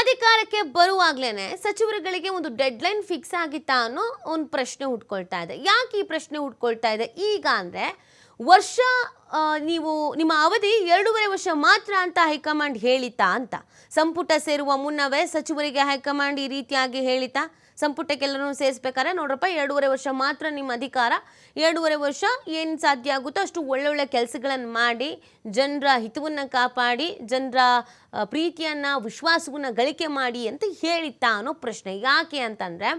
ಅಧಿಕಾರಕ್ಕೆ ಬರುವಾಗ್ಲೇನೆ ಸಚಿವರುಗಳಿಗೆ ಒಂದು dead line fix ಆಗಿತ್ತಾ ಅನ್ನೋ ಒಂದು ಪ್ರಶ್ನೆ ಹುಟ್ಕೊಳ್ತಾ ಇದೆ. ಯಾಕೆ ಈ ಪ್ರಶ್ನೆ ಹುಟ್ಕೊಳ್ತಾ ಇದೆ? ಈಗ ಅಂದ್ರೆ ವರ್ಷ ನೀವು ನಿಮ್ಮ ಅವಧಿ ಎರಡೂವರೆ ವರ್ಷ ಮಾತ್ರ ಅಂತ ಹೈಕಮಾಂಡ್ ಹೇಳಿತಾ ಅಂತ. ಸಂಪುಟ ಸೇರುವ ಮುನ್ನವೇ ಸಚಿವರಿಗೆ ಹೈಕಮಾಂಡ್ ಈ ರೀತಿಯಾಗಿ ಹೇಳಿತಾ ಸಂಪುಟಕ್ಕೆಲ್ಲರೂ ಸೇರಿಸ್ಬೇಕಾದ್ರೆ ನೋಡ್ರಪ್ಪ, ಎರಡೂವರೆ ವರ್ಷ ಮಾತ್ರ ನಿಮ್ಮ ಅಧಿಕಾರ. ಎರಡೂವರೆ ವರ್ಷ ಏನು ಸಾಧ್ಯ ಆಗುತ್ತೋ ಅಷ್ಟು ಒಳ್ಳೊಳ್ಳೆ ಕೆಲಸಗಳನ್ನು ಮಾಡಿ, ಜನರ ಹಿತವನ್ನು ಕಾಪಾಡಿ, ಜನರ ಪ್ರೀತಿಯನ್ನು, ವಿಶ್ವಾಸವನ್ನು ಗಳಿಕೆ ಮಾಡಿ ಅಂತ ಹೇಳಿತ್ತಾ ಅನ್ನೋ ಪ್ರಶ್ನೆ. ಯಾಕೆ ಅಂತಂದರೆ,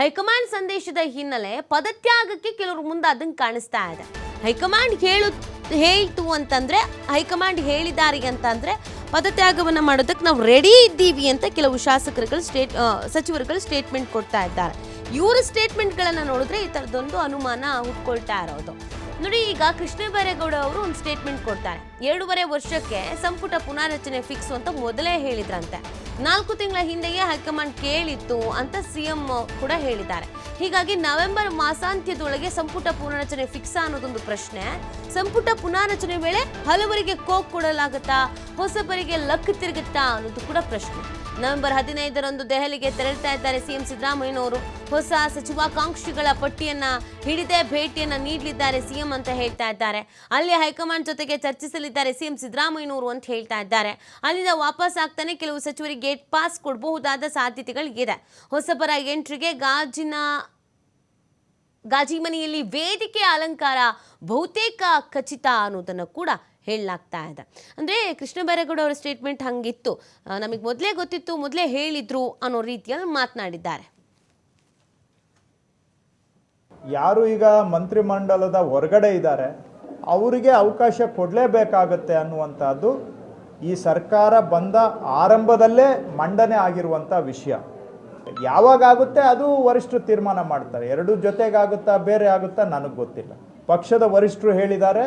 ಹೈಕಮಾಂಡ್ ಸಂದೇಶದ ಹಿನ್ನೆಲೆ ಪದತ್ಯಾಗಕ್ಕೆ ಕೆಲವರು ಮುಂದೆ ಅದನ್ನು ಕಾಣಿಸ್ತಾ ಇದೆ. ಹೈಕಮಾಂಡ್ ಹೇಳು, ಹೇಳ್ತು ಅಂತಂದರೆ, ಹೈಕಮಾಂಡ್ ಹೇಳಿದ್ದಾರೆ ಅಂತಂದರೆ ಪದತ್ಯಾಗವನ್ನು ಮಾಡೋದಕ್ಕೆ ನಾವು ರೆಡಿ ಇದ್ದೀವಿ ಅಂತ ಕೆಲವು ಶಾಸಕರುಗಳು ಸ್ಟೇಟ್ ಸಚಿವರುಗಳು ಸ್ಟೇಟ್ಮೆಂಟ್ ಕೊಡ್ತಾ ಇದ್ದಾರೆ. ಇವರ ಸ್ಟೇಟ್ಮೆಂಟ್ಗಳನ್ನು ನೋಡಿದ್ರೆ ಈ ಥರದ್ದೊಂದು ಅನುಮಾನ ಹುಟ್ಕೊಳ್ತಾ ಇರೋದು. ನೋಡಿ, ಈಗ ಕೃಷ್ಣ ಬೈರೇಗೌಡ ಅವರು ಒಂದು ಸ್ಟೇಟ್ಮೆಂಟ್ ಕೊಡ್ತಾರೆ. ಎರಡೂವರೆ ವರ್ಷಕ್ಕೆ ಸಂಪುಟ ಪುನಾರಚನೆ ಫಿಕ್ಸ್ ಅಂತ ಮೊದಲೇ ಹೇಳಿದ್ರಂತೆ. ನಾಲ್ಕು ತಿಂಗಳ ಹಿಂದೆಯೇ ಹೈಕಮಾಂಡ್ ಕೇಳಿತ್ತು ಅಂತ ಸಿಎಂ ಕೂಡ ಹೇಳಿದ್ದಾರೆ. ಹೀಗಾಗಿ ನವೆಂಬರ್ ಮಾಸಾಂತ್ಯದೊಳಗೆ ಸಂಪುಟ ಪುನಾರಚನೆ ಫಿಕ್ಸ್ ಅನ್ನೋದೊಂದು ಪ್ರಶ್ನೆ. ಸಂಪುಟ ಪುನಾರಚನೆ ವೇಳೆ ಹಲವರಿಗೆ ಕೋಕ್ ಕೊಡಲಾಗುತ್ತಾ, ಹೊಸಬರಿಗೆ ಲಕ್ ತಿರುಗುತ್ತಾ ಅನ್ನೋದು ಕೂಡ ಪ್ರಶ್ನೆ. ನವೆಂಬರ್ ಹದಿನೈದರಂದು ದೆಹಲಿಗೆ ತೆರಳ್ತಾ ಇದ್ದಾರೆ ಸಿಎಂ ಸಿದ್ದರಾಮಯ್ಯನವರು. ಹೊಸ ಸಚಿವಾಕಾಂಕ್ಷಿಗಳ ಪಟ್ಟಿಯನ್ನ ಹಿಡಿದೇ ಭೇಟಿಯನ್ನ ನೀಡಲಿದ್ದಾರೆ ಸಿಎಂ ಅಂತ ಹೇಳ್ತಾ ಇದ್ದಾರೆ. ಅಲ್ಲಿ ಹೈಕಮಾಂಡ್ ಜೊತೆಗೆ ಚರ್ಚಿಸಲಿದ್ದಾರೆ ಸಿಎಂ ಸಿದ್ದರಾಮಯ್ಯನವರು ಅಂತ ಹೇಳ್ತಾ ಇದ್ದಾರೆ. ಅಲ್ಲಿಂದ ವಾಪಸ್ ಆಗ್ತಾನೆ ಕೆಲವು ಸಚಿವರಿಗೆ ಗೇಟ್ ಪಾಸ್ ಕೊಡಬಹುದಾದ ಸಾಧ್ಯತೆಗಳಿದೆ ಹೊಸಬರ ಎಂಟ್ರಿಗೆ ಗಾಜಿನ, ಗಾಜಿಮನೆಯಲ್ಲಿ ವೇದಿಕೆ ಅಲಂಕಾರ ಬಹುತೇಕ ಖಚಿತ ಅನ್ನೋದನ್ನು ಕೂಡ ಹೇಳಲಾಗ್ತಾ ಇದೆ. ಅಂದರೆ ಕೃಷ್ಣ ಬೈರೇಗೌಡ ಅವರ ಸ್ಟೇಟ್ಮೆಂಟ್ ಹಂಗಿತ್ತು. ನಮಗೆ ಮೊದಲೇ ಗೊತ್ತಿತ್ತು, ಮೊದಲೇ ಹೇಳಿದ್ರು ಅನ್ನೋ ರೀತಿಯಲ್ಲಿ ಮಾತನಾಡಿದ್ದಾರೆ. ಯಾರು ಈಗ ಮಂತ್ರಿಮಂಡಲದ ಹೊರಗಡೆ ಇದ್ದಾರೆ, ಅವರಿಗೆ ಅವಕಾಶ ಕೊಡಲೇಬೇಕಾಗತ್ತೆ ಅನ್ನುವಂಥದ್ದು ಈ ಸರ್ಕಾರ ಬಂದ ಆರಂಭದಲ್ಲೇ ಮಂಡನೆ ಆಗಿರುವಂಥ ವಿಷಯ. ಯಾವಾಗುತ್ತೆ ಅದು ವರಿಷ್ಠರು ತೀರ್ಮಾನ ಮಾಡ್ತಾರೆ. ಎರಡು ಜೊತೆಗಾಗುತ್ತಾ ಬೇರೆ ಆಗುತ್ತಾ ನನಗೆ ಗೊತ್ತಿಲ್ಲ. ಪಕ್ಷದ ವರಿಷ್ಠರು ಹೇಳಿದ್ದಾರೆ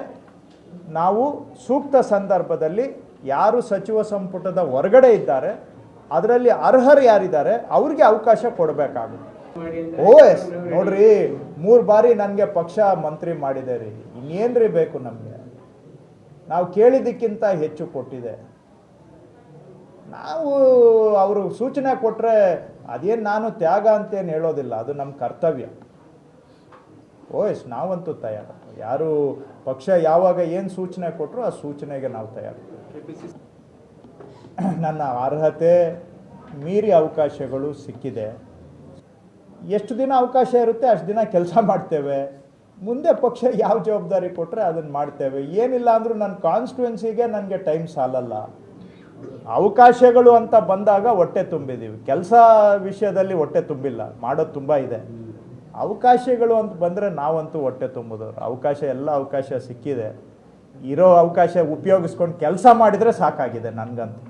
ನಾವು ಸೂಕ್ತ ಸಂದರ್ಭದಲ್ಲಿ ಯಾರು ಸಚಿವ ಸಂಪುಟದ ಹೊರಗಡೆ ಇದ್ದಾರೆ, ಅದರಲ್ಲಿ ಅರ್ಹರು ಯಾರಿದ್ದಾರೆ, ಅವ್ರಿಗೆ ಅವಕಾಶ ಕೊಡಬೇಕಾಗುತ್ತೆ. ಓ ಎಸ್, ನೋಡ್ರಿ, ಮೂರು ಬಾರಿ ನನಗೆ ಪಕ್ಷ ಮಂತ್ರಿ ಮಾಡಿದೆ ರೀ ಇನ್ನೇನ್ರಿ ಬೇಕು ನಮಗೆ? ನಾವು ಕೇಳಿದ್ದಕ್ಕಿಂತ ಹೆಚ್ಚು ಕೊಟ್ಟಿದೆ. ನಾವು ಅವರು ಸೂಚನೆ ಕೊಟ್ಟರೆ ಅದೇನು ನಾನು ತ್ಯಾಗ ಅಂತೇನು ಹೇಳೋದಿಲ್ಲ, ಅದು ನಮ್ಮ ಕರ್ತವ್ಯ. ಓ ಎಸ್ ನಾವಂತೂ ತಯಾರು. ಯಾರು ಪಕ್ಷ ಯಾವಾಗ ಏನು ಸೂಚನೆ ಕೊಟ್ಟರು ಆ ಸೂಚನೆಗೆ ನಾವು ತಯಾರು. ನನ್ನ ಅರ್ಹತೆ, ಮೀರಿ ಅವಕಾಶಗಳು ಸಿಕ್ಕಿದೆ. ಎಷ್ಟು ದಿನ ಅವಕಾಶ ಇರುತ್ತೆ, ಅಷ್ಟು ದಿನ ಕೆಲಸ ಮಾಡ್ತೇವೆ. ಮುಂದೆ ಪಕ್ಷ ಯಾವ ಜವಾಬ್ದಾರಿ ಕೊಟ್ಟರೆ ಅದನ್ನು ಮಾಡ್ತೇವೆ. ಏನಿಲ್ಲ ಅಂದರೂ ನನ್ನ ಕಾನ್ಸ್ಟಿಟ್ಯುವೆನ್ಸಿಗೆ ನನಗೆ ಟೈಮ್ ಸಾಲಲ್ಲ. ಅವಕಾಶಗಳು ಅಂತ ಬಂದಾಗ ಹೊಟ್ಟೆ ತುಂಬಿದ್ದೀವಿ ಕೆಲಸ ವಿಷಯದಲ್ಲಿ ಹೊಟ್ಟೆ ತುಂಬಿಲ್ಲ. ಮಾಡೋದು ತುಂಬ ಇದೆ. ಅವಕಾಶಗಳು ಅಂತ ಬಂದರೆ ನಾವಂತೂ ಹೊಟ್ಟೆ ತುಂಬೋದವ್ರು. ಅವಕಾಶ, ಎಲ್ಲ ಅವಕಾಶ ಸಿಕ್ಕಿದೆ. ಇರೋ ಅವಕಾಶ ಉಪಯೋಗಿಸ್ಕೊಂಡು ಕೆಲಸ ಮಾಡಿದರೆ ಸಾಕಾಗಿದೆ ನನಗಂತೂ.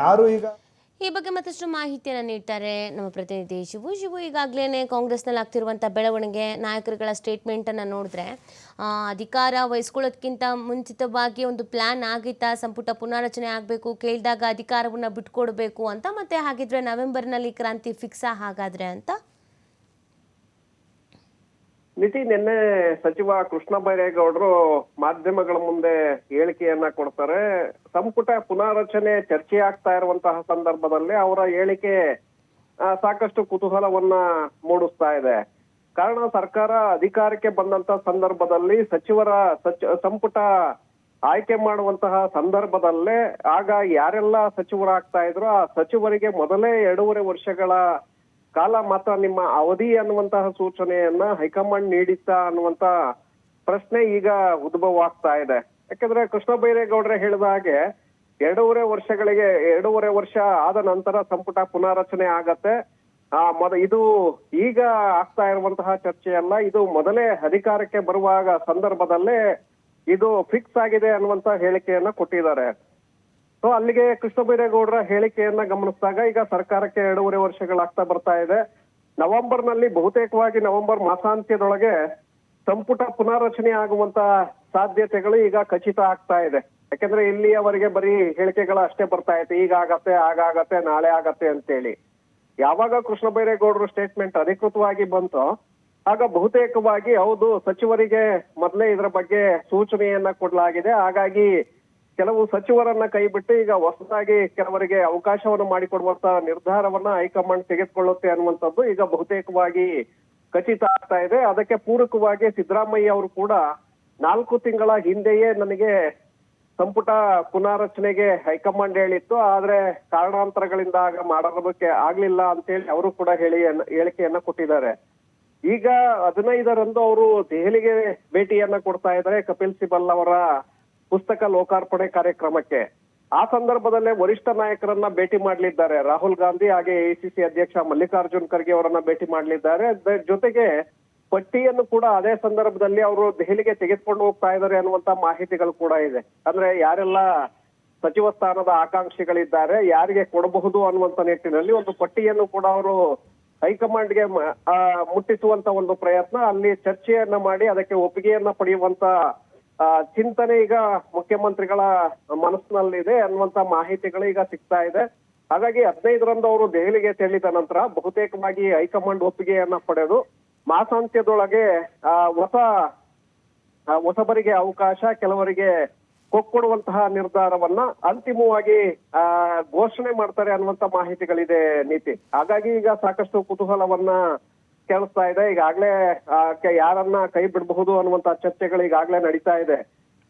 ಯಾರು ಈಗ ಈ ಬಗ್ಗೆ ಮತ್ತಷ್ಟು ಮಾಹಿತಿಯನ್ನು ನೀಡ್ತಾರೆ ನಮ್ಮ ಪ್ರತಿನಿಧಿ ಶಿವು. ಶಿವು ಈಗಾಗಲೇ ಕಾಂಗ್ರೆಸ್ನಲ್ಲಿ ಆಗ್ತಿರುವಂಥ ಬೆಳವಣಿಗೆ ನಾಯಕರುಗಳ ಸ್ಟೇಟ್ಮೆಂಟನ್ನು ನೋಡಿದ್ರೆ ಅಧಿಕಾರ ವಹಿಸ್ಕೊಳ್ಳೋದಕ್ಕಿಂತ ಮುಂಚಿತವಾಗಿ ಒಂದು ಪ್ಲ್ಯಾನ್ ಆಗಿತ್ತಾ, ಸಂಪುಟ ಪುನಾರಚನೆ ಆಗಬೇಕು, ಕೇಳಿದಾಗ ಅಧಿಕಾರವನ್ನು ಬಿಟ್ಕೊಡ್ಬೇಕು ಅಂತ, ಮತ್ತೆ ಹಾಗಿದ್ರೆ ನವೆಂಬರ್ನಲ್ಲಿ ಕ್ರಾಂತಿ ಫಿಕ್ಸಾ ಹಾಗಾದರೆ ಅಂತ ನಿತಿ ನಿನ್ನೆ ಸಚಿವ ಕೃಷ್ಣ ಬೈರೇಗೌಡರು ಮಾಧ್ಯಮಗಳ ಮುಂದೆ ಹೇಳಿಕೆಯನ್ನ ಕೊಡ್ತಾರೆ. ಸಂಪುಟ ಪುನಾರಚನೆ ಚರ್ಚೆ ಆಗ್ತಾ ಇರುವಂತಹ ಸಂದರ್ಭದಲ್ಲಿ ಅವರ ಹೇಳಿಕೆ ಸಾಕಷ್ಟು ಕುತೂಹಲವನ್ನ ಮೂಡಿಸ್ತಾ ಇದೆ. ಕಾರಣ ಸರ್ಕಾರ ಅಧಿಕಾರಕ್ಕೆ ಬಂದಂತ ಸಂದರ್ಭದಲ್ಲಿ ಸಚಿವರ ಸಚ್, ಸಂಪುಟ ಆಯ್ಕೆ ಮಾಡುವಂತಹ ಸಂದರ್ಭದಲ್ಲೇ ಆಗ ಯಾರೆಲ್ಲ ಸಚಿವರಾಗ್ತಾ ಇದ್ರು ಆ ಸಚಿವರಿಗೆ ಮೊದಲೇ ಎರಡೂವರೆ ವರ್ಷಗಳ ಕಾಲ ಮಾತ್ರ ನಿಮ್ಮ ಅವಧಿ ಅನ್ನುವಂತಹ ಸೂಚನೆಯನ್ನ ಹೈಕಮಾಂಡ್ ನೀಡಿತ್ತಾ ಅನ್ನುವಂತ ಪ್ರಶ್ನೆ ಈಗ ಉದ್ಭವ ಆಗ್ತಾ ಇದೆ. ಯಾಕಂದ್ರೆ ಕೃಷ್ಣ ಬೈರೇಗೌಡ್ರೆ ಹೇಳಿದ ಹಾಗೆ ಎರಡೂವರೆ ವರ್ಷಗಳಿಗೆ ಎರಡೂವರೆ ವರ್ಷ ಆದ ನಂತರ ಸಂಪುಟ ಪುನಾರಚನೆ ಆಗತ್ತೆ. ಆ, ಮೊದ, ಇದು ಈಗ ಆಗ್ತಾ ಇರುವಂತಹ ಚರ್ಚೆಯಲ್ಲ, ಇದು ಮೊದಲೇ ಅಧಿಕಾರಕ್ಕೆ ಬರುವಾಗ ಸಂದರ್ಭದಲ್ಲೇ ಇದು ಫಿಕ್ಸ್ ಆಗಿದೆ ಅನ್ನುವಂತ ಹೇಳಿಕೆಯನ್ನ ಕೊಟ್ಟಿದ್ದಾರೆ. ಸೊ ಅಲ್ಲಿಗೆ ಕೃಷ್ಣ ಬೈರೇಗೌಡರ ಹೇಳಿಕೆಯನ್ನ ಗಮನಿಸಿದಾಗ ಈಗ ಸರ್ಕಾರಕ್ಕೆ ಎರಡೂವರೆ ವರ್ಷಗಳಾಗ್ತಾ ಬರ್ತಾ ಇದೆ. ನವೆಂಬರ್ನಲ್ಲಿ ಬಹುತೇಕವಾಗಿ ನವೆಂಬರ್ ಮಾಸಾಂತ್ಯದೊಳಗೆ ಸಂಪುಟ ಪುನಾರಚನೆ ಆಗುವಂತ ಸಾಧ್ಯತೆಗಳು ಈಗ ಖಚಿತ ಆಗ್ತಾ ಇದೆ. ಯಾಕಂದ್ರೆ ಇಲ್ಲಿಯವರೆಗೆ ಬರೀ ಹೇಳಿಕೆಗಳು ಅಷ್ಟೇ ಬರ್ತಾ ಇತ್ತು. ಈಗ ಆಗತ್ತೆ ಆಗಾಗತ್ತೆ ನಾಳೆ ಆಗತ್ತೆ ಅಂತೇಳಿ. ಯಾವಾಗ ಕೃಷ್ಣ ಬೈರೇಗೌಡರು ಸ್ಟೇಟ್ಮೆಂಟ್ ಅಧಿಕೃತವಾಗಿ ಬಂತು, ಆಗ ಬಹುತೇಕವಾಗಿ ಹೌದು, ಸಚಿವರಿಗೆ ಮೊದಲೇ ಇದರ ಬಗ್ಗೆ ಸೂಚನೆಯನ್ನ ಕೊಡಲಾಗಿದೆ. ಹಾಗಾಗಿ ಕೆಲವು ಸಚಿವರನ್ನ ಕೈಬಿಟ್ಟು ಈಗ ಹೊಸದಾಗಿ ಕೆಲವರಿಗೆ ಅವಕಾಶವನ್ನು ಮಾಡಿಕೊಡುವಂತ ನಿರ್ಧಾರವನ್ನ ಹೈಕಮಾಂಡ್ ತೆಗೆದುಕೊಳ್ಳುತ್ತೆ ಅನ್ನುವಂಥದ್ದು ಈಗ ಬಹುತೇಕವಾಗಿ ಖಚಿತ ಆಗ್ತಾ ಇದೆ. ಅದಕ್ಕೆ ಪೂರಕವಾಗಿ ಸಿದ್ದರಾಮಯ್ಯ ಅವರು ಕೂಡ ನಾಲ್ಕು ತಿಂಗಳ ಹಿಂದೆಯೇ ನನಗೆ ಸಂಪುಟ ಪುನಾರಚನೆಗೆ ಹೈಕಮಾಂಡ್ ಹೇಳಿತ್ತು. ಆದ್ರೆ ಕಾರಣಾಂತರಗಳಿಂದ ಆಗ ಮಾಡೋದಕ್ಕೆ ಆಗ್ಲಿಲ್ಲ ಅಂತೇಳಿ ಅವರು ಕೂಡ ಹೇಳಿ ಹೇಳಿಕೆಯನ್ನ ಕೊಟ್ಟಿದ್ದಾರೆ. ಈಗ ಹದಿನೈದರಂದು ಅವರು ದೆಹಲಿಗೆ ಭೇಟಿಯನ್ನ ಕೊಡ್ತಾ ಇದ್ದಾರೆ. ಕಪಿಲ್ ಸಿಬಲ್ ಅವರ ಪುಸ್ತಕ ಲೋಕಾರ್ಪಣೆ ಕಾರ್ಯಕ್ರಮಕ್ಕೆ. ಆ ಸಂದರ್ಭದಲ್ಲೇ ವರಿಷ್ಠ ನಾಯಕರನ್ನ ಭೇಟಿ ಮಾಡಲಿದ್ದಾರೆ. ರಾಹುಲ್ ಗಾಂಧಿ ಹಾಗೆ ಎಐಸಿಸಿ ಅಧ್ಯಕ್ಷ ಮಲ್ಲಿಕಾರ್ಜುನ್ ಖರ್ಗೆ ಅವರನ್ನ ಭೇಟಿ ಮಾಡಲಿದ್ದಾರೆ. ಜೊತೆಗೆ ಪಟ್ಟಿಯನ್ನು ಕೂಡ ಅದೇ ಸಂದರ್ಭದಲ್ಲಿ ಅವರು ದೆಹಲಿಗೆ ತೆಗೆದುಕೊಂಡು ಹೋಗ್ತಾ ಇದ್ದಾರೆ ಅನ್ನುವಂತ ಮಾಹಿತಿಗಳು ಕೂಡ ಇದೆ. ಅಂದ್ರೆ ಯಾರೆಲ್ಲ ಸಚಿವ ಸ್ಥಾನದ ಆಕಾಂಕ್ಷಿಗಳಿದ್ದಾರೆ, ಯಾರಿಗೆ ಕೊಡಬಹುದು ಅನ್ನುವಂತ ನಿಟ್ಟಿನಲ್ಲಿ ಒಂದು ಪಟ್ಟಿಯನ್ನು ಕೂಡ ಅವರು ಹೈಕಮಾಂಡ್ಗೆ ಮುಟ್ಟಿಸುವಂತ ಒಂದು ಪ್ರಯತ್ನ. ಅಲ್ಲಿ ಚರ್ಚೆಯನ್ನ ಮಾಡಿ ಅದಕ್ಕೆ ಒಪ್ಪಿಗೆಯನ್ನ ಪಡೆಯುವಂತ ಚಿಂತನೆ ಈಗ ಮುಖ್ಯಮಂತ್ರಿಗಳ ಮನಸ್ಸಿನಲ್ಲಿದೆ ಅನ್ನುವಂತ ಮಾಹಿತಿಗಳು ಈಗ ಸಿಗ್ತಾ ಇದೆ. ಹಾಗಾಗಿ ಹದಿನೈದರಂದು ಅವರು ದೆಹಲಿಗೆ ತೆರಳಿದ ನಂತರ ಬಹುತೇಕವಾಗಿ ಹೈಕಮಾಂಡ್ ಒಪ್ಪಿಗೆಯನ್ನ ಪಡೆದು ಮಾಸಾಂತ್ಯದೊಳಗೆ ಹೊಸ ಹೊಸಬರಿಗೆ ಅವಕಾಶ, ಕೆಲವರಿಗೆ ಕೊಕ್ಕೊಡುವಂತಹ ನಿರ್ಧಾರವನ್ನ ಅಂತಿಮವಾಗಿ ಘೋಷಣೆ ಮಾಡ್ತಾರೆ ಅನ್ನುವಂತ ಮಾಹಿತಿಗಳಿದೆ ನೀತಿ. ಹಾಗಾಗಿ ಈಗ ಸಾಕಷ್ಟು ಕುತೂಹಲವನ್ನ ಕೇಳಿಸ್ತಾ ಇದೆ. ಈಗಾಗಲೇ ಯಾರನ್ನ ಕೈ ಬಿಡಬಹುದು ಅನ್ನುವಂತ ಚರ್ಚೆಗಳು ಈಗಾಗಲೇ ನಡೀತಾ ಇದೆ.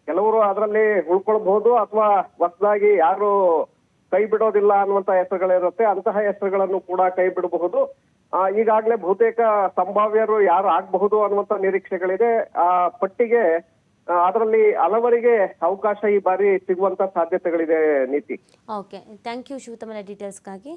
ಕೆಲವರು ಅದರಲ್ಲಿ ಉಳ್ಕೊಳ್ಬಹುದು ಅಥವಾ ಹೊಸದಾಗಿ ಯಾರು ಕೈ ಬಿಡೋದಿಲ್ಲ ಅನ್ನುವಂತ ಹೆಸರುಗಳಿರುತ್ತೆ ಅಂತಹ ಹೆಸರುಗಳನ್ನು ಕೂಡ ಕೈ ಬಿಡಬಹುದು. ಈಗಾಗ್ಲೇ ಬಹುತೇಕ ಸಂಭಾವ್ಯರು ಯಾರು ಆಗಬಹುದು ಅನ್ನುವಂತ ನಿರೀಕ್ಷೆಗಳಿದೆ. ಆ, ಪಟ್ಟಿಗೆ ಅದರಲ್ಲಿ ಹಲವರಿಗೆ ಅವಕಾಶ ಈ ಬಾರಿ ಸಿಗುವಂತ ಸಾಧ್ಯತೆಗಳಿದೆ, ನೀತಿ. ಓಕೆ ಥ್ಯಾಂಕ್ ಯು ಶಿವತಮನ ಡೀಟೇಲ್ಸ್ಗಾಗಿ